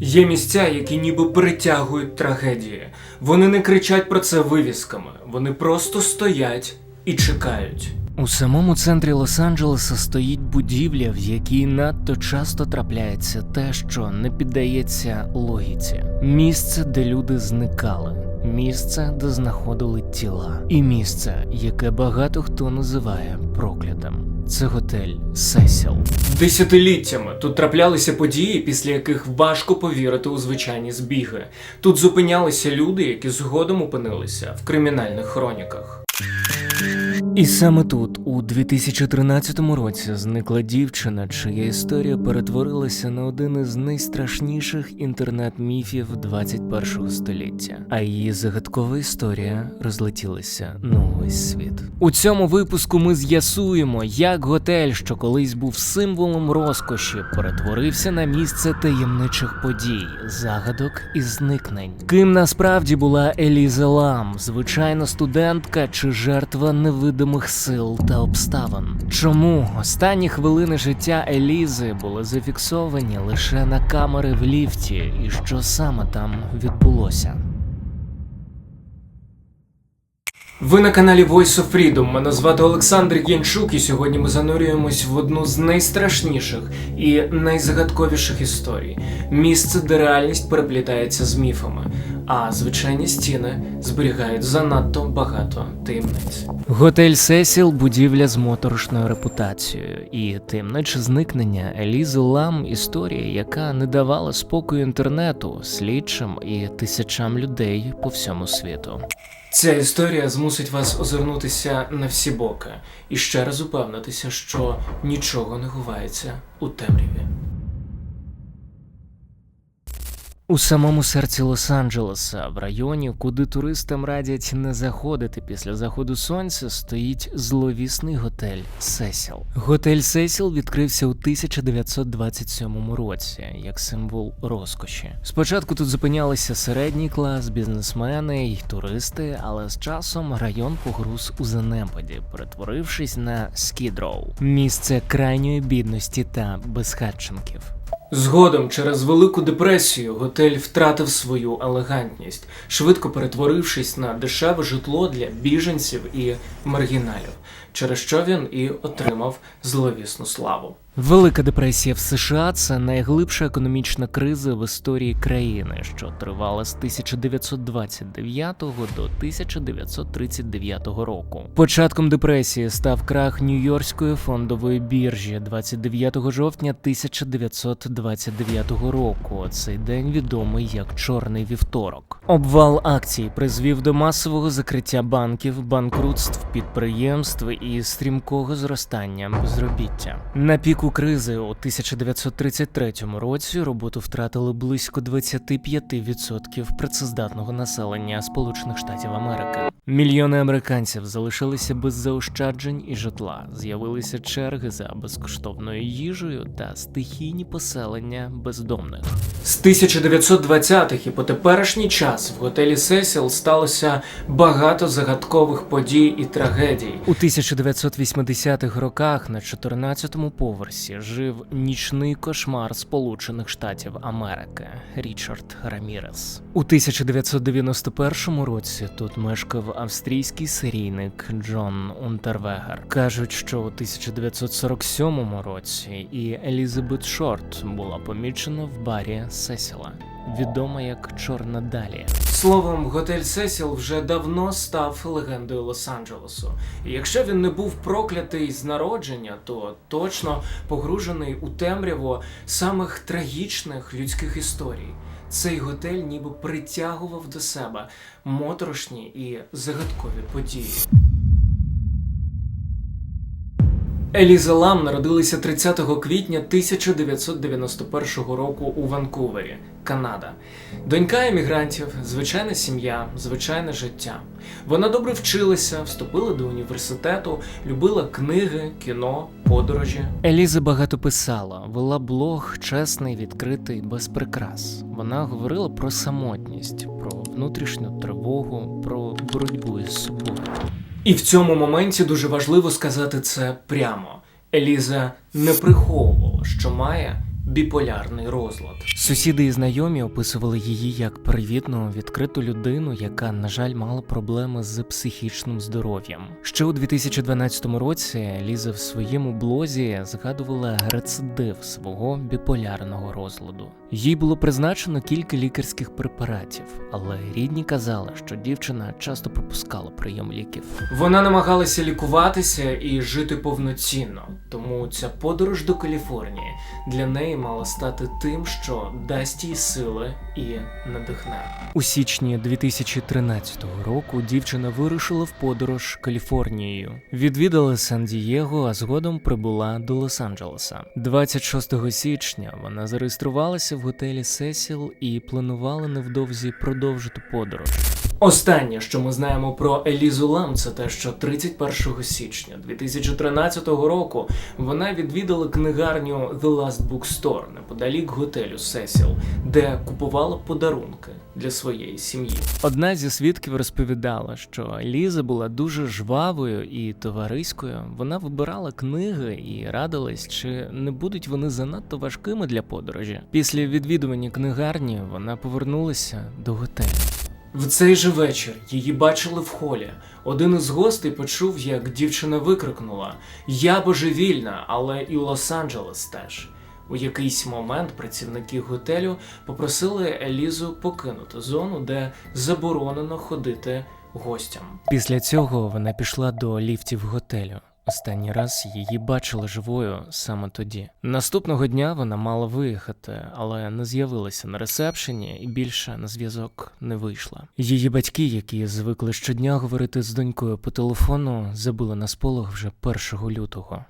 Є місця, які ніби притягують трагедії. Вони не кричать про це вивісками, вони просто стоять і чекають. У самому центрі Лос-Анджелеса стоїть будівля, в якій надто часто трапляється те, що не піддається логіці. Місце, де люди зникали, місце, де знаходили тіла, і місце, яке багато хто називає проклятим. Це готель Сесіл. Десятиліттями тут траплялися події, після яких важко повірити у звичайні збіги. Тут зупинялися люди, які згодом опинилися в кримінальних хроніках. І саме тут, у 2013 році, зникла дівчина, чия історія перетворилася на один із найстрашніших інтернет-міфів 21 століття, а її загадкова історія розлетілася на увесь світ. У цьому випуску ми з'ясуємо, як готель, що колись був символом розкоші, перетворився на місце таємничих подій, загадок і зникнень. Ким насправді була Еліза Лам, звичайна студентка чи жертва невидимих сил та обставин? Чому останні хвилини життя Елізи були зафіксовані лише на камери в ліфті, і що саме там відбулося? Ви на каналі Voice of Freedom. Мене звати Олександр Янчук, і сьогодні ми занурюємось в одну з найстрашніших і найзагадковіших історій місце, де реальність переплітається з міфами, а звичайні стіни зберігають занадто багато таємниць. Готель Сесіл будівля з моторошною репутацією, і таємниче зникнення Елізи Лам історія, яка не давала спокою інтернету, слідчим і тисячам людей по всьому світу. Ця історія змусить вас озирнутися на всі боки і ще раз упевнитися, що нічого не ховається у темряві. У самому серці Лос-Анджелеса, в районі, куди туристам радять не заходити після заходу сонця, стоїть зловісний готель Сесіл. Готель Сесіл відкрився у 1927 році як символ розкоші. Спочатку тут зупинялися середній клас, бізнесмени й туристи, але з часом район погруз у занепаді, перетворившись на скідроу місце крайньої бідності та безхатченків. Згодом, через Велику депресію, готель втратив свою елегантність, швидко перетворившись на дешеве житло для біженців і маргіналів, через що він і отримав зловісну славу. Велика депресія в США це найглибша економічна криза в історії країни, що тривала з 1929 до 1939 року. Початком депресії став крах Нью-Йоркської фондової біржі 29 жовтня 1929 року. Цей день відомий як Чорний вівторок. Обвал акцій призвів до масового закриття банків, банкрутств підприємств і стрімкого зростання безробіття. На піку кризи у 1933 році роботу втратили близько 25% працездатного населення Сполучених Штатів Америки. Мільйони американців залишилися без заощаджень і житла. З'явилися черги за безкоштовною їжею та стихійні поселення бездомних. З 1920-х і по теперішній час в готелі Сесіл сталося багато загадкових подій і трагедій. У 1980-х роках на 14-му поверсі жив нічний кошмар Сполучених Штатів Америки Річард Рамірес. У 1991 році тут мешкав австрійський серійник Джон Унтервегер. Кажуть, що у 1947 році і Елізабет Шорт була помічена в барі Сесіла, відома як Чорна Далія. Словом, готель Сесіл вже давно став легендою Лос-Анджелесу. І якщо він не був проклятий з народження, то точно погружений у темряву самих трагічних людських історій. Цей готель ніби притягував до себе моторошні і загадкові події. Еліза Лам народилася 30 квітня 1991 року у Ванкувері, Канада. Донька емігрантів, звичайна сім'я, звичайне життя. Вона добре вчилася, вступила до університету, любила книги, кіно, подорожі. Еліза багато писала, вела блог чесний, відкритий, без прикрас. Вона говорила про самотність, про внутрішню тривогу, про боротьбу із собою. І в цьому моменті дуже важливо сказати це прямо. Еліза не приховувала, що має біполярний розлад. Сусіди і знайомі описували її як привітну, відкриту людину, яка, на жаль, мала проблеми з психічним здоров'ям. Ще у 2012 році Ліза в своєму блозі згадувала рецидив свого біполярного розладу. Їй було призначено кілька лікарських препаратів, але рідні казали, що дівчина часто пропускала прийом ліків. Вона намагалася лікуватися і жити повноцінно, тому ця подорож до Каліфорнії для неї мала стати тим, що дасть їй сили і надихне. У січні 2013 року дівчина вирушила в подорож Каліфорнією, відвідала Сан-Дієго, а згодом прибула до Лос-Анджелеса. 26 січня вона зареєструвалася в готелі Сесіл і планувала невдовзі продовжити подорож. Останнє, що ми знаємо про Елізу Лам, це те, що 31 січня 2013 року вона відвідала книгарню The Last Bookstore неподалік готелю Сесіл, де купувала подарунки для своєї сім'ї. Одна зі свідків розповідала, що Ліза була дуже жвавою і товариською. Вона вибирала книги і радилась, чи не будуть вони занадто важкими для подорожі. Після відвідування книгарні вона повернулася до готелю. В цей же вечір її бачили в холі. Один із гостей почув, як дівчина викрикнула: Я божевільна, але і Лос-Анджелес теж. У якийсь момент працівники готелю попросили Елізу покинути зону, де заборонено ходити гостям. Після цього вона пішла до ліфтів готелю. Останній раз її бачили живою саме тоді. Наступного дня вона мала виїхати, але не з'явилася на ресепшені і більше на зв'язок не вийшла. Її батьки, які звикли щодня говорити з донькою по телефону, забули на сполох вже 1 лютого.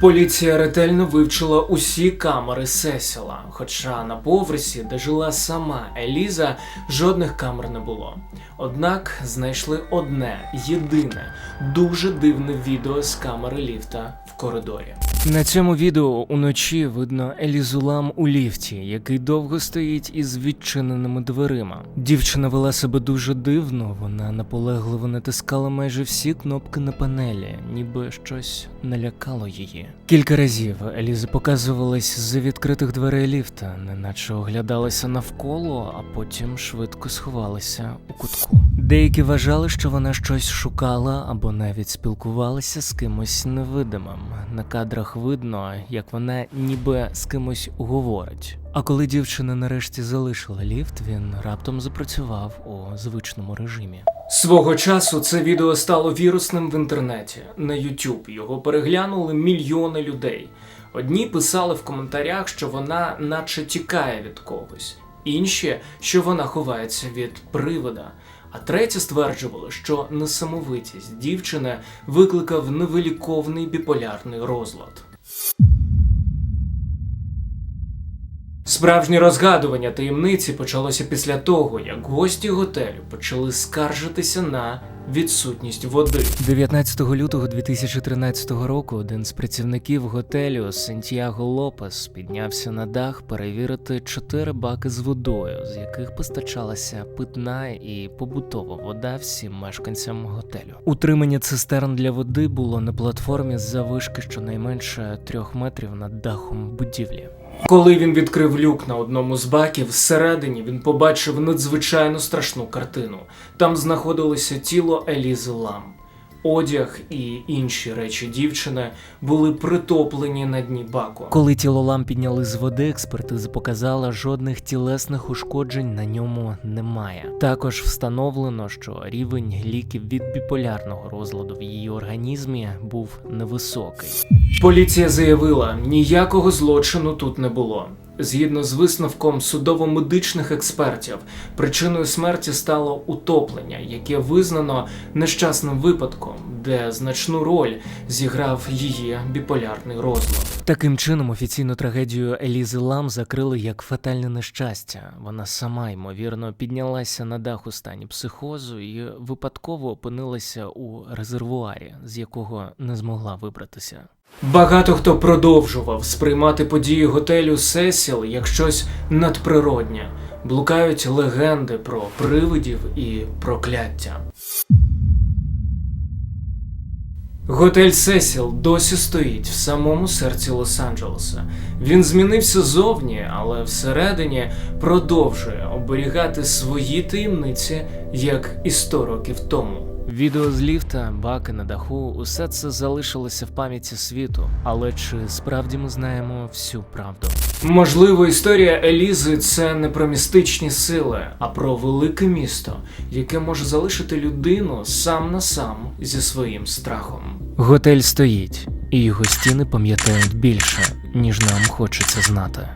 Поліція ретельно вивчила усі камери Сесіла, хоча на поверсі, де жила сама Еліза, жодних камер не було. Однак знайшли одне єдине дуже дивне відео з камери ліфта в коридорі. На цьому відео уночі видно Елізулам у ліфті, який довго стоїть із відчиненими дверима. Дівчина вела себе дуже дивно, вона наполегливо натискала майже всі кнопки на панелі, ніби щось налякало її. Кілька разів Еліза показувалась з відкритих дверей ліфта, неначе оглядалася навколо, а потім швидко сховалася у кутку. Деякі вважали, що вона щось шукала або навіть спілкувалася з кимось невидимим. На кадрах видно, як вона ніби з кимось говорить. А коли дівчина нарешті залишила ліфт, він раптом запрацював у звичному режимі. Свого часу це відео стало вірусним в інтернеті на YouTube. Його переглянули мільйони людей. Одні писали в коментарях, що вона наче тікає від когось, інші, що вона ховається від привида. А треті стверджували, що несамовитість дівчини викликав невиліковний біполярний розлад. Справжнє розгадування таємниці почалося після того, як гості готелю почали скаржитися на відсутність води. 19 лютого 2013 року один з працівників готелю Сантьяго Лопес піднявся на дах перевірити чотири баки з водою, з яких постачалася питна і побутова вода всім мешканцям готелю. Утримання цистерн для води було на платформі з завишки щонайменше трьох метрів над дахом будівлі. Коли він відкрив люк на одному з баків, всередині він побачив надзвичайно страшну картину. Там знаходилося тіло Елізи Лам. Одяг і інші речі дівчини були притоплені на дні баку. Коли тіло лам підняли з води, експертиза показала, жодних тілесних ушкоджень на ньому немає. Також встановлено, що рівень ліків від біполярного розладу в її організмі був невисокий. Поліція заявила, ніякого злочину тут не було. Згідно з висновком судово-медичних експертів, причиною смерті стало утоплення, яке визнано нещасним випадком, де значну роль зіграв її біполярний розлад. Таким чином, офіційну трагедію Елізи Лам закрили як фатальне нещастя. Вона сама ймовірно піднялася на дах у стані психозу і випадково опинилася у резервуарі, з якого не змогла вибратися. Багато хто продовжував сприймати події готелю Сесіл як щось надприроднє. Блукають легенди про привидів і прокляття. Готель Сесіл досі стоїть в самому серці Лос-Анджелеса. Він змінився зовні, але всередині продовжує оберігати свої таємниці, як і 100 років тому. Відео з ліфта, баки на даху, усе це залишилося в пам'яті світу. Але чи справді ми знаємо всю правду? Можливо, історія Елізи це не про містичні сили, а про велике місто, яке може залишити людину сам на сам зі своїм страхом. Готель стоїть, і його стіни пам'ятають більше, ніж нам хочеться знати.